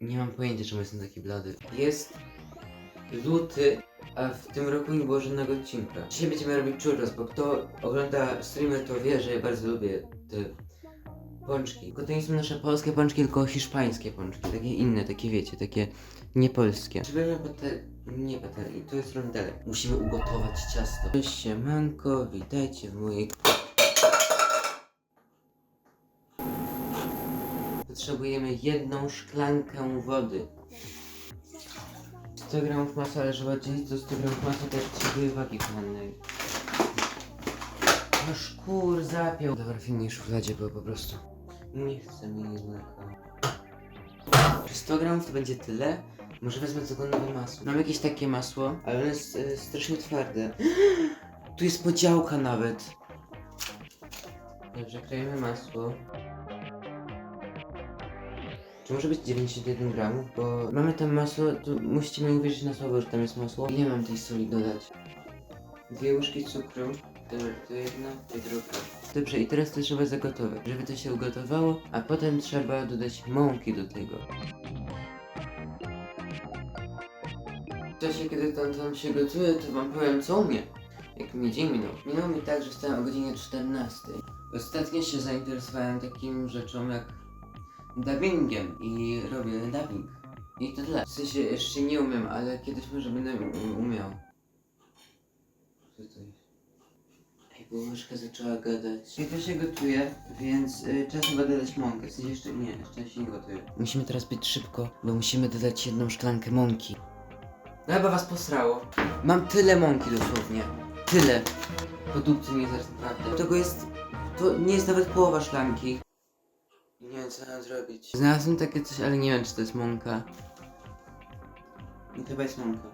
Nie mam pojęcia, czemu jestem taki blady. Jest luty, a w tym roku nie było żadnego odcinka. Dzisiaj będziemy robić churros, bo kto ogląda streamy, to wie, że ja bardzo lubię te pączki. Tylko to nie są nasze polskie pączki, tylko hiszpańskie pączki. Takie inne, takie wiecie, takie niepolskie. Potrzebujemy bater... nie baterii, to jest rondelek. Musimy ugotować ciasto. Cześć, siemanko, witajcie w mojej... Potrzebujemy jedną szklankę wody. 100 gramów masła, żeby oddzielić do 100 gramów masła, to potrzebuję wagi kochanej. No szkur zapiął. Dobra, w innej szufladzie było po prostu. Nie chcę mi znaka. Czy 100 gramów to będzie tyle? Może wezmę nowe masło. Mam jakieś takie masło, ale ono jest e, strasznie twarde. Tu jest podziałka nawet. Dobrze, krajemy masło. Czy może być 91 gramów? Bo mamy tam masło, to musicie mi uwierzyć na słowo, że tam jest masło. Ile mam tej soli dodać? Dwie łyżki cukru. Dobra, to jedna, to druga. Dobrze, i teraz to trzeba zagotować. Żeby to się ugotowało, a potem trzeba dodać mąki do tego. W czasie, kiedy tam, tam się gotuje, to wam powiem co u mnie. Jak mi dzień minął. Minął mi tak, że wstałem o godzinie 14. Ostatnio się zainteresowałem takim rzeczą jak dubbingiem i robię dubbing. I to tyle. W sensie jeszcze nie umiem, ale kiedyś może będę umiał. Co to jest? Ej, bo zaczęła gadać. I to się gotuje, więc y, czas chyba dodać mąkę. W sensie jeszcze nie, jeszcze się nie gotuje. Musimy teraz być szybko, bo musimy dodać jedną szklankę mąki. No chyba was posrało. Mam tyle mąki dosłownie. Tyle. Produkcji nie jest naprawdę. Tego jest... To nie jest nawet połowa szklanki. Nie wiem co mam zrobić. Znalazłem takie coś, ale nie wiem czy to jest mąka. I chyba jest mąka.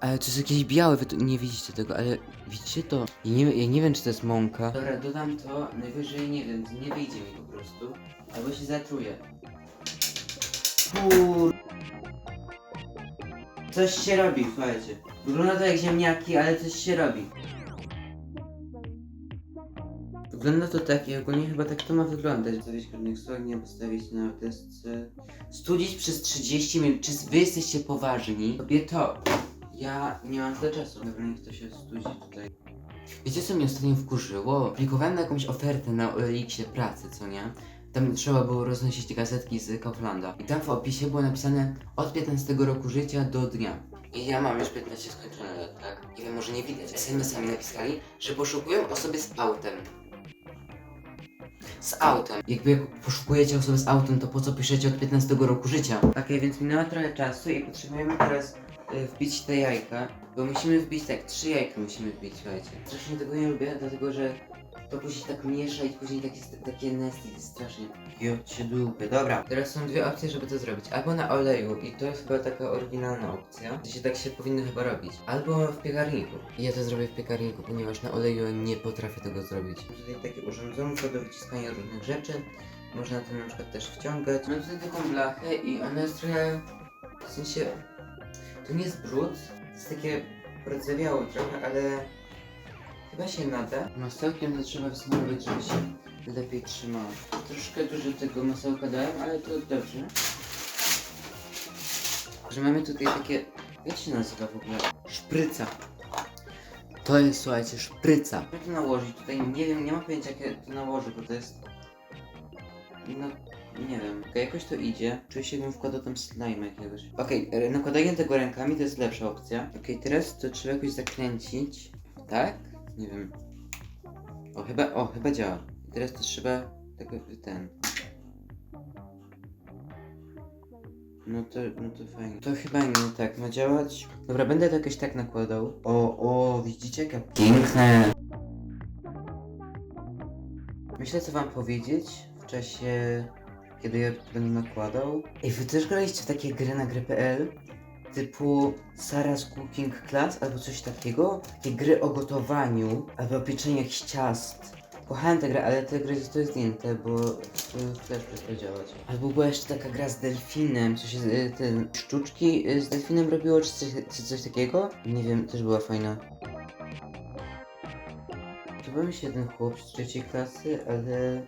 Ale to jest jakieś białe, wy tu nie widzicie tego, ale widzicie to? Ja nie, ja nie wiem czy to jest mąka. Dobra, dodam to, najwyżej nie wiem, nie wyjdzie mi po prostu. Albo się zatruję. Kur... Coś się robi, słuchajcie. Wygląda to jak ziemniaki, ale coś się robi. Wygląda to tak i ogólnie chyba tak to ma wyglądać. Zostawić pewnych słoni, postawić na desce. Studzić przez 30 minut. Czy wy jesteście poważni? Kobieto, ja nie mam tyle czasu. Dobra, niech to się studzi tutaj. Wiecie co mnie ostatnio wkurzyło? Aplikowałem na jakąś ofertę na Elixie pracy, co nie? Tam trzeba było roznosić gazetki z Kauflanda. I tam w opisie było napisane od 15 roku życia do dnia. I ja mam już 15 skończone lat, tak? Nie wiem, może nie widać. SMS-ami napisali, że poszukują osoby z autem. Z autem. Jakby jak poszukujecie osoby z autem, to po co piszecie od 15 roku życia? Okej, więc minęło trochę czasu i potrzebujemy teraz y, wbić te jajka. Bo musimy wbić tak, trzy jajka musimy wbić, słuchajcie. Strasznie tego nie lubię, dlatego że to później tak miesza i później takie, takie nesty strasznie. Jo, cię dupy. Dobra, teraz są dwie opcje, żeby to zrobić. Albo na oleju i to jest chyba taka oryginalna opcja. To się tak się powinno chyba robić. Albo w piekarniku. I ja to zrobię w piekarniku, ponieważ na oleju nie potrafię tego zrobić. Mam tutaj takie urządzonko do wyciskania różnych rzeczy. Można to na przykład też wciągać. Mam tutaj taką blachę i ona jest trochę... W sensie... To nie jest brud, jest takie prodzewiało trochę, ale... Chyba się nada. Masełkiem to trzeba wsmarować, żeby się lepiej trzymało. Troszkę dużo tego masełka dałem, ale to dobrze. Że mamy tutaj takie... Jak się nazywa w ogóle? Szpryca. To jest, słuchajcie, szpryca. Jak to nałożyć? Tutaj nie wiem, nie mam pojęcia jak ja to nałożę, bo to jest... No, nie wiem. Jakoś to idzie. Czuję się jakbym wkładał tam slime jakiegoś. Okej, e, nakładanie tego rękami to jest lepsza opcja. Okej, teraz to trzeba jakoś zakręcić. Tak? Nie wiem. O, chyba, o, chyba działa. Teraz to trzeba tego, ten. No to, no to fajnie. To chyba nie tak ma działać. Dobra, będę to jakoś tak nakładał. O, o, widzicie jakie piękne. Myślę co wam powiedzieć w czasie, kiedy ja będę nakładał. Ej, wy też graliście w takie gry na gry.pl? Typu Sarah's Cooking Class albo coś takiego? Takie gry o gotowaniu albo o pieczeniu jakichś ciast. Kochałem tę grę, ale te gry zostały zdjęte, bo flash przestał działać. Albo była jeszcze taka gra z delfinem, co się y, ten szczuczki y, z delfinem robiło, czy coś, czy coś takiego? Nie wiem, też była fajna. Podoba mi się jeden chłop z trzeciej klasy, ale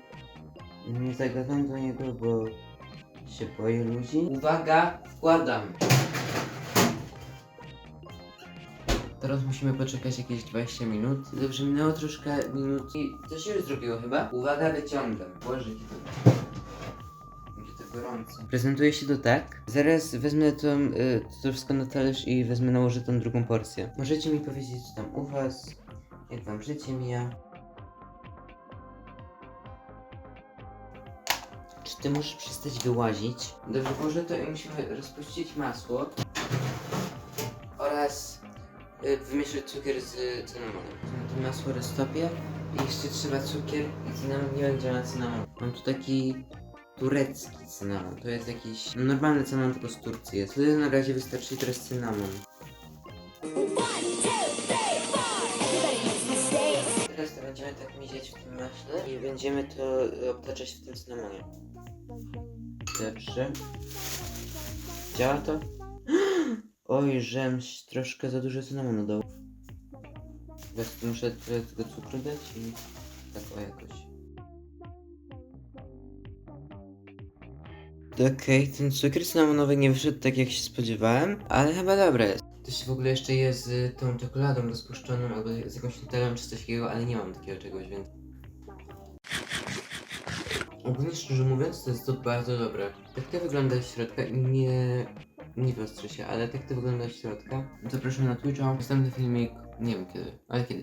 nie zagadam do niego, bo Się boję ludzi. Uwaga, wkładam. Teraz musimy poczekać jakieś 20 minut. Dobrze, minęło troszkę minut i to się już zrobiło chyba. Uwaga, wyciągam. Boże, jakie to... Prezentuje się to tak. Zaraz wezmę tą, y, to wszystko na talerz i wezmę nałożę tą drugą porcję. Możecie mi powiedzieć, co tam u was? Jak wam życie mija? Czy ty możesz przestać wyłazić? Dobrze, może to musimy rozpuścić masło oraz y, wymieszać cukier z cynamonem. To masło roztopię i jeszcze trzeba cukier i cynamon. Nie będzie na cynamon. Mam tu taki turecki cynamon. To jest jakiś no, normalny cynamon, tylko z Turcji jest. Wtedy na razie wystarczy teraz cynamon. 15 i będziemy to e, obtaczać w tym cynamonie. Dobrze. Działa to? Oj, żemś troszkę za dużo cynamonu dał. Teraz muszę tego cukru dać i tak o jakoś. Okej, okay, ten cukier cynamonowy nie wyszedł tak jak się spodziewałem, ale chyba dobre jest. To się w ogóle jeszcze je z e, tą czekoladą rozpuszczoną albo z jakąś nutelą czy coś takiego, ale nie mam takiego czegoś, więc... Ogólnie szczerze mówiąc, to jest to bardzo dobre. Tak to wygląda z środka i nie... Nie wyostrzy się, ale tak to wygląda z środka. Zapraszam na Twitcha. Następny filmik, nie wiem kiedy, ale kiedyś.